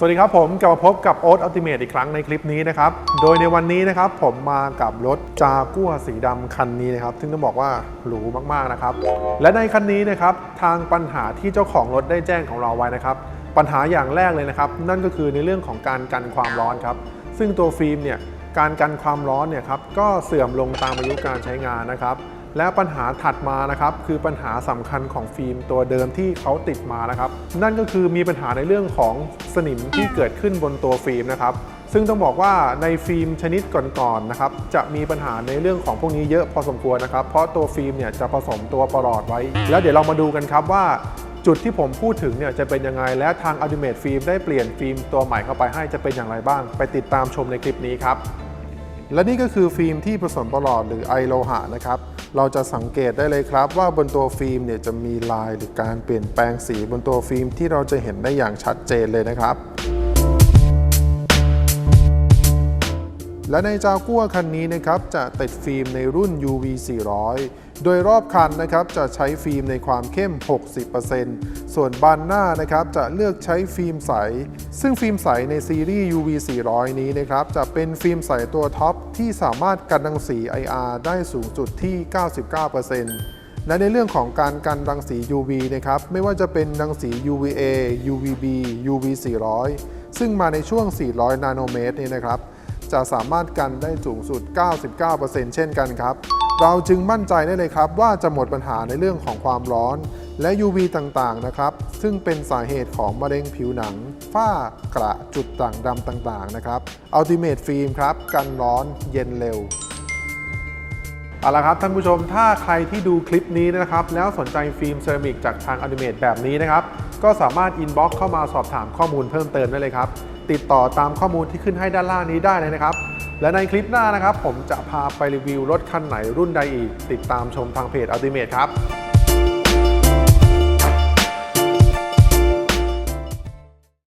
สวัสดีครับผมกลับมาพบกับโอ๊ตอัลติเมทอีกครั้งในคลิปนี้นะครับ โดยในวันนี้นะครับผมมากับรถจากัวสีดำคันนี้นะครับ ซึ่งต้องบอกว่าหรูมากๆนะครับ และในคันนี้นะครับทางปัญหาที่เจ้าของรถได้แจ้งของเราไว้นะครับ ปัญหาอย่างแรกเลยนะครับ นั่นก็คือในเรื่องของการกันความร้อนครับ ซึ่งตัวฟิล์มเนี่ยการกันความร้อนเนี่ยครับก็เสื่อมลงตามอายุการใช้งานนะครับ และปัญหาถัดมานะครับคือปัญหาสำคัญของฟิล์มตัวเดิมที่เขาติดมานะครับ นั่นก็คือมีปัญหาในเรื่องของสนิมที่เกิดขึ้นบนตัวฟิล์มนะครับ ซึ่งต้องบอกว่าในฟิล์มชนิดก่อนๆนะครับ จะมีปัญหาในเรื่องของพวกนี้เยอะพอสมควรนะครับ เพราะตัวฟิล์มเนี่ยจะผสมตัวประหลอดไว้ แล้วเดี๋ยวเรามาดูกันครับว่าจุดที่ผมพูดถึงเนี่ยจะเป็นยังไง และทาง Ultimate Film ได้เปลี่ยนฟิล์มตัวใหม่เข้าไปให้จะเป็นอย่างไรบ้าง ไปติดตามชมในคลิปนี้ครับ และนี่ก็คือฟิล์มที่ผสมประหลอดหรือไอโลหะนะครับ เราจะสังเกตได้เลยครับ ว่าบนตัวฟิล์มเนี่ยจะมีลายหรือการเปลี่ยนแปลงสีบนตัวฟิล์มที่เราจะเห็นได้อย่างชัดเจนเลยนะครับ และในจากัวคันนี้นะครับจะติดฟิล์มในรุ่น UV 400 โดยรอบคันนะครับจะใช้ฟิล์มในความเข้ม 60%ส่วนบานหน้านะครับจะเลือกใช้ฟิล์มใส ซึ่งฟิล์มใสในซีรีส์ UV 400 นี้นะครับจะเป็นฟิล์มใสตัวท็อปที่สามารถกันรังสี IR ได้สูงสุดที่ 99%และในเรื่องของการกันรังสี UV นะครับ ไม่ว่าจะเป็นรังสี UVA UVB UV 400 ซึ่งมาในช่วง 400 นาโนเมตรนี่นะครับ จะสามารถกันได้สูงสุด 99%เช่นกันครับ เราจึงมั่นใจได้เลยครับ ว่าจะหมดปัญหาในเรื่องของความร้อน และ UV ต่างๆนะครับ ซึ่งเป็นสาเหตุของมะเร็งผิวหนัง ฝ้ากระจุดด่างดำต่างๆนะครับ Ultimate Film ครับ กันร้อนเย็นเร็วเอาละครับท่านผู้ชมถ้าใครที่ดูคลิปนี้นะครับ แล้วสนใจฟิล์มเซรามิกจากทางอ l ิเม e แบบนี้นะครับ ก็สามารถอินบ็อกซ์เข้ามาสอบถามข้อมูลเพิ่มเติมได้เลยครับ ติดต่อตามข้อมูลที่ขึ้นให้ด้านล่างนี้ได้เลยนะครับ และในคลิปหน้านะครับ ผมจะพาไปรีวิวรถคันไหนรุ่นใดอีก ติดตามชมทางเพจ Ultimate ครับ